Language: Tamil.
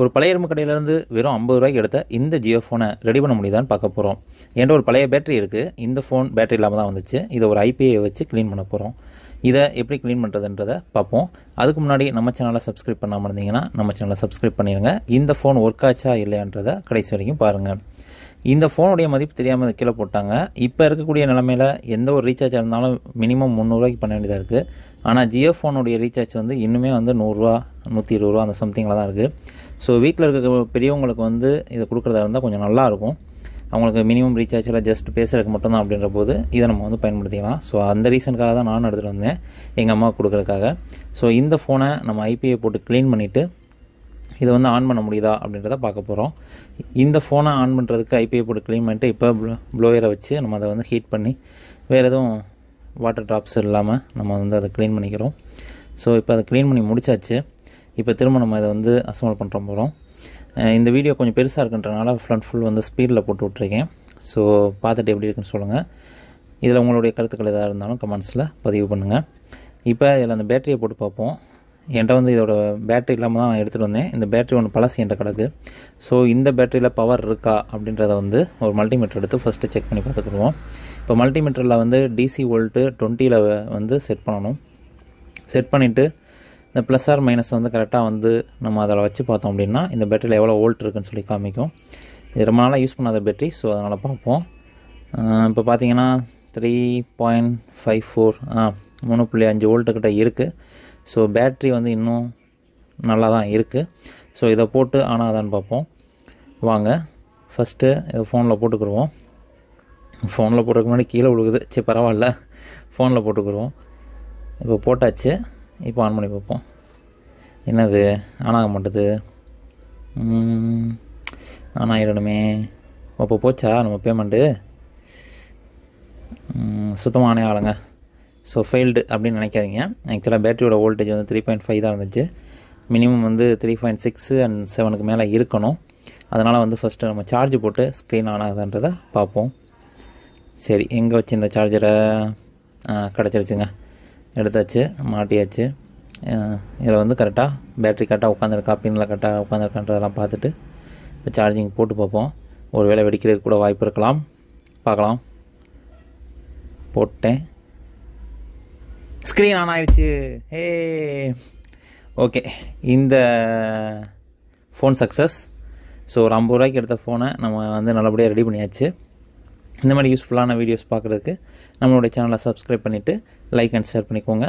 ஒரு பழைய இரும்பு கடையிலேருந்து வெறும் ஐம்பது ரூபாய்க்கு எடுத்த இந்த ஜியோ ஃபோனை ரெடி பண்ண முடியுதான்னு பார்க்க போகிறோம் என்கிட்ட ஒரு பழைய பேட்டரி இருக்குது இந்த ஃபோன் பேட்டரி இல்லாமல் தான் வந்துச்சு. இதை ஒரு ஐபிஐ வச்சு க்ளீன் பண்ண போகிறோம் இதை எப்படி க்ளீன் பண்ணுறதுன்றதை பார்ப்போம். அதுக்கு முன்னாடி நம்ம சேனலை சப்ஸ்கிரைப் பண்ணாமல் இருந்தீங்கன்னா நம்ம சேனலை சப்ஸ்கிரைப் பண்ணிடுங்க இந்த ஃபோன் ஒர்க் ஆச்சா இல்லையான்றதை கடைசி வரைக்கும் பாருங்கள் இந்த ஃபோனுடைய மதிப்பு தெரியாமல் கீழே போட்டாங்க. இப்போ இருக்கக்கூடிய நிலமையில எந்த ஒரு ரீசார்ஜாக இருந்தாலும் மினிமம் முந்நூறுரூவாய்க்கு பண்ண வேண்டியதாக இருக்குது ஆனால் ஜியோ ஃபோனுடைய ரீசார்ஜ் வந்து இன்னுமே வந்து நூறுரூவா நூற்றி இருபது ரூபா அந்த சம்திங்கில் தான் இருக்குது ஸோ வீட்டில் இருக்க பெரியவங்களுக்கு வந்து இதை கொடுக்குறதா இருந்தால் கொஞ்சம் நல்லாயிருக்கும் அவங்களுக்கு மினிமம் ரீசார்ஜில் ஜஸ்ட் பேசுறதுக்கு மட்டும்தான் அப்படின்ற போது இதை நம்ம வந்து பயன்படுத்திக்கலாம். ஸோ அந்த ரீசனுக்காக தான் நானும் எடுத்துகிட்டு வந்தேன். எங்கள் அம்மா கொடுக்குறதுக்காக. ஸோ இந்த ஃபோனை நம்ம ஐபிஐ போட்டு க்ளீன் பண்ணிவிட்டு இதை வந்து ஆன் பண்ண முடியுதா அப்படின்றத பார்க்க போகிறோம் இந்த ஃபோனை ஆன் பண்ணுறதுக்கு ஐபிஐ போட்டு க்ளீன் பண்ணிட்டு இப்போ ப்ளோயரை வச்சு நம்ம அதை வந்து ஹீட் பண்ணி வேறு எதுவும் வாட்டர் ட்ராப்ஸ் இல்லாமல் நம்ம வந்து அதை க்ளீன் பண்ணிக்கிறோம். ஸோ இப்போ அதை க்ளீன் பண்ணி முடிச்சாச்சு. இப்போ திரும்ப நம்ம இதை வந்து அசம்பிள் பண்ணுற போகிறோம் இந்த வீடியோ கொஞ்சம் பெருசாக இருக்குன்றனால ஃப்ரண்ட் ஃபுல் வந்து ஸ்பீடில் போட்டு விட்ருக்கேன் ஸோ பார்த்துட்டு எப்படி இருக்குன்னு சொல்லுங்கள் இதில் உங்களுடைய கருத்துக்கள் எதாக இருந்தாலும் கமெண்ட்ஸில் பதிவு பண்ணுங்கள் இப்போ இதில் அந்த பேட்டரியை போட்டு பார்ப்போம். என்கிட்ட வந்து இதோட பேட்டரி இல்லாமல் தான் எடுத்துகிட்டு வந்தேன். இந்த பேட்டரி ஒன்று பழசு என்கிட்ட கிடக்கு. ஸோ இந்த பேட்டரியில் பவர் இருக்கா அப்படின்றத வந்து ஒரு மல்டிமீட்டர் எடுத்து ஃபஸ்ட்டு செக் பண்ணி பார்த்துக்குருவோம் இப்போ மல்டிமீட்டரில் வந்து டிசி வோல்ட்டு டுவெண்ட்டியில் வந்து செட் பண்ணணும். செட் பண்ணிவிட்டு இந்த ப்ளஸ் ஆர் மைனஸ் வந்து கரெக்டாக வந்து நம்ம அதில் வச்சு பார்த்தோம் அப்படின்னா இந்த பேட்டரியில் எவ்வளோ வோல்ட் இருக்குன்னு சொல்லி காமிக்கும். இது ரொம்ப நாளாக யூஸ் பண்ணாத பேட்டரி ஸோ அதனால் பார்ப்போம். இப்போ பார்த்தீங்கன்னா த்ரீ பாயிண்ட் ஃபைவ் ஃபோர் ஆ மூணு புள்ளி அஞ்சு வோல்ட்டுக்கிட்ட இருக்குது ஸோ பேட்ரி வந்து இன்னும் நல்லா தான் இருக்குது ஸோ இதை போட்டு ஆன் ஆகுதான்னு பார்ப்போம். வாங்க ஃபஸ்ட்டு இதை ஃபோனில் போட்டுக்குருவோம் ஃபோனில் போட்டுக்க முன்னாடி கீழே விழுகுது. சரி பரவாயில்ல. ஃபோனில் போட்டுக்குருவோம் இப்போ போட்டாச்சு. இப்போ ஆன் பண்ணி பார்ப்போம். என்னது? ஆன் ஆக மாட்டேது. ஆன் ஆகிடணுமே அப்போ போச்சா? நம்ம பேமெண்ட்டு சுத்தமான ஆளுங்க. ஸோ ஃபெயில்டு அப்படின்னு நினைக்காதீங்க. ஆக்சுவலாக பேட்டரியோட வோல்டேஜ் வந்து த்ரீ பாயிண்ட் ஃபைவ் தான் இருந்துச்சு. மினிமம் வந்து த்ரீ பாயிண்ட் சிக்ஸு அண்ட் செவனுக்கு மேலே இருக்கணும். அதனால் வந்து ஃபஸ்ட்டு நம்ம சார்ஜ் போட்டு ஸ்க்ரீன் ஆன் ஆகுதுன்றதை பார்ப்போம். சரி எங்கே வச்சு இந்த சார்ஜரை கிடச்சிருச்சுங்க. எடுத்தாச்சு மாட்டியாச்சு. இதில் வந்து கரெக்டாக பேட்ரி கரெக்டாக உட்காந்துருக்கா பின்னில் கரெக்டாக உட்காந்துருக்கான்றதெல்லாம் பார்த்துட்டு இப்போ சார்ஜிங் போட்டு பார்ப்போம். ஒரு வேளை வெடிக்கிறதுக்கு கூட வாய்ப்பு இருக்கலாம். பார்க்கலாம். போட்டேன். ஸ்க்ரீன் ஆன் ஆயிடுச்சு. ஏ ஓகே. இந்த ஃபோன் சக்ஸஸ் ஸோ ஒரு ஐம்பது ரூபாய்க்கு எடுத்த ஃபோனை நம்ம வந்து நல்லபடியாக ரெடி பண்ணியாச்சு. இந்த மாதிரி யூஸ்ஃபுல்லான வீடியோஸ் பார்க்குறதுக்கு நம்மளுடைய சேனலை சப்ஸ்கிரைப் பண்ணிவிட்டு லைக் அண்ட் ஷேர் பண்ணிக்கோங்க.